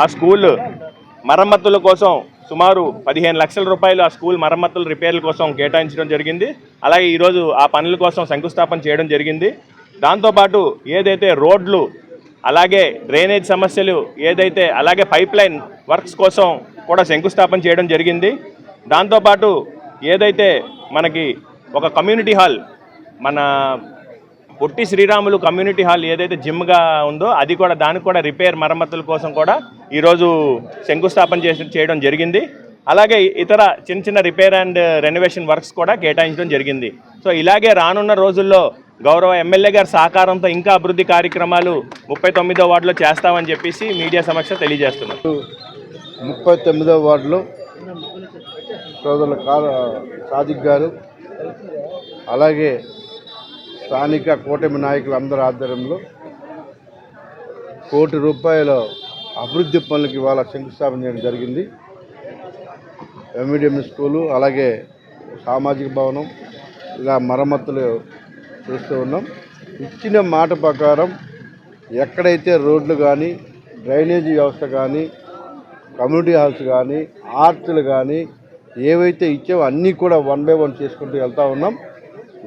ఆ స్కూల్ మరమ్మతుల కోసం సుమారు పదిహేను లక్షల రూపాయలు ఆ స్కూల్ మరమ్మతుల రిపేర్ల కోసం కేటాయించడం జరిగింది. అలాగే ఈరోజు ఆ పనుల కోసం శంకుస్థాపన చేయడం జరిగింది. దాంతోపాటు ఏదైతే రోడ్లు అలాగే డ్రైనేజ్ సమస్యలు ఏదైతే అలాగే పైప్ లైన్ వర్క్స్ కోసం కూడా శంకుస్థాపన చేయడం జరిగింది. దాంతోపాటు ఏదైతే మనకి ఒక కమ్యూనిటీ హాల్ మన పొట్టి శ్రీరాములు కమ్యూనిటీ హాల్ ఏదైతే జిమ్గా ఉందో అది కూడా దానికి కూడా రిపేర్ మరమ్మతుల కోసం కూడా ఈరోజు శంకుస్థాపన చేసి చేయడం జరిగింది. అలాగే ఇతర చిన్న చిన్న రిపేర్ అండ్ రెనోవేషన్ వర్క్స్ కూడా కేటాయించడం జరిగింది. సో ఇలాగే రానున్న రోజుల్లో గౌరవ ఎమ్మెల్యే గారి సహకారంతో ఇంకా అభివృద్ధి కార్యక్రమాలు ముప్పై తొమ్మిదో వార్డులో చేస్తామని చెప్పేసి మీడియా సమక్ష తెలియజేస్తున్నారు ముప్పై తొమ్మిదో వార్డులో సోదరుల సాదిక్ గారు అలాగే స్థానిక కూటమి నాయకులందరి ఆధ్వర్యంలో కోటి రూపాయల అభివృద్ధి పనులకు ఇవాళ శంకుస్థాపన చేయడం జరిగింది. ఎంఈడిఎం స్కూలు అలాగే సామాజిక భవనం ఇలా మరమ్మతులు చేస్తూ ఉన్నాం. ఇచ్చిన మాట ప్రకారం ఎక్కడైతే రోడ్లు కానీ డ్రైనేజీ వ్యవస్థ కానీ కమ్యూనిటీ హాల్స్ కానీ ఆర్చులు కానీ ఏవైతే ఇచ్చావో అన్నీ కూడా వన్ బై వన్ చేసుకుంటూ వెళ్తూ ఉన్నాం.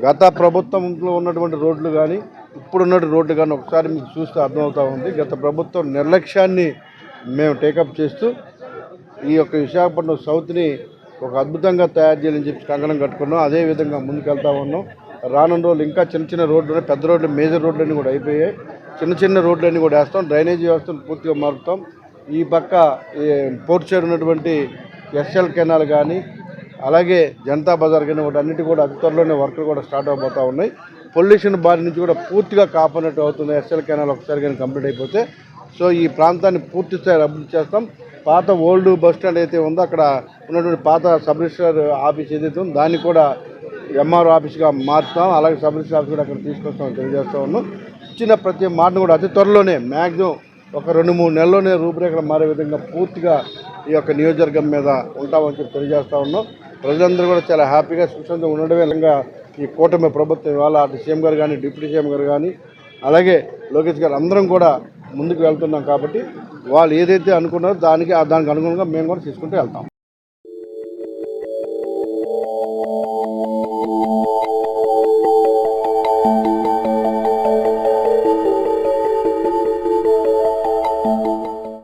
గత ప్రభుత్వంలో ఉన్నటువంటి రోడ్లు కానీ ఇప్పుడున్న రోడ్లు కానీ ఒకసారి మీకు చూస్తే అర్థమవుతూ ఉంది. గత ప్రభుత్వం నిర్లక్ష్యాన్ని మేము టేకప్ చేస్తూ ఈ యొక్క విశాఖపట్నం సౌత్ని ఒక అద్భుతంగా తయారు చేయాలని చెప్పి కంకణం కట్టుకున్నాం. అదే విధంగా ఉన్నాం. రానున్న రోజులు ఇంకా చిన్న చిన్న రోడ్లు పెద్ద రోడ్లు మేజర్ రోడ్లన్నీ కూడా అయిపోయాయి. చిన్న చిన్న రోడ్లన్నీ కూడా వేస్తాం. డ్రైనేజీ వ్యవస్థను పూర్తిగా మారుతాం. ఈ పక్క ఈ పోర్ట్ సైడ్ ఉన్నటువంటి ఎస్ఎల్ కెనాల్ కానీ అలాగే జనతా బజార్ కానీ వాటి అన్నిటి కూడా అతి త్వరలోనే వర్కులు కూడా స్టార్ట్ అవబోతూ ఉన్నాయి. పొల్యూషన్ బారి నుంచి కూడా పూర్తిగా కాపాడినట్టు అవుతుంది. ఎస్ఎల్ కెనాల్ ఒకసారి కానీ కంప్లీట్ అయిపోతే. సో ఈ ప్రాంతాన్ని పూర్తి స్థాయి అభివృద్ధి చేస్తాం. పాత ఓల్డ్ బస్ స్టాండ్ అయితే ఉందో అక్కడ ఉన్నటువంటి పాత సబ్ రిజిస్టర్ ఆఫీస్ ఏదైతే ఉందో దాన్ని కూడా ఎంఆర్ఓ ఆఫీస్గా మార్చుతాం. అలాగే సబ్ రిజిస్టర్ ఆఫీస్ కూడా అక్కడ తీసుకొస్తామని తెలియజేస్తా ఉన్నాం. ఇచ్చిన ప్రతి మాటను కూడా అతి త్వరలోనే మ్యాక్సిమం ఒక రెండు మూడు నెలల్లోనే రూపురేఖలు మారే విధంగా పూర్తిగా ఈ యొక్క నియోజకవర్గం మీద ఉంటామని చెప్పి తెలియజేస్తా ఉన్నాం. ప్రజలందరూ కూడా చాలా హ్యాపీగా సుఖంగా ఉండడమే విధంగా ఈ కూటమి ప్రభుత్వం. ఇవాళ అటు సీఎం గారు కానీ డిప్యూటీ సీఎం గారు కానీ అలాగే లోకేష్ గారు అందరం కూడా ముందుకు వెళ్తున్నాం కాబట్టి వాళ్ళు ఏదైతే అనుకున్నారో దానికి దానికి అనుగుణంగా మేము కూడా తీసుకుంటూ వెళ్తాం.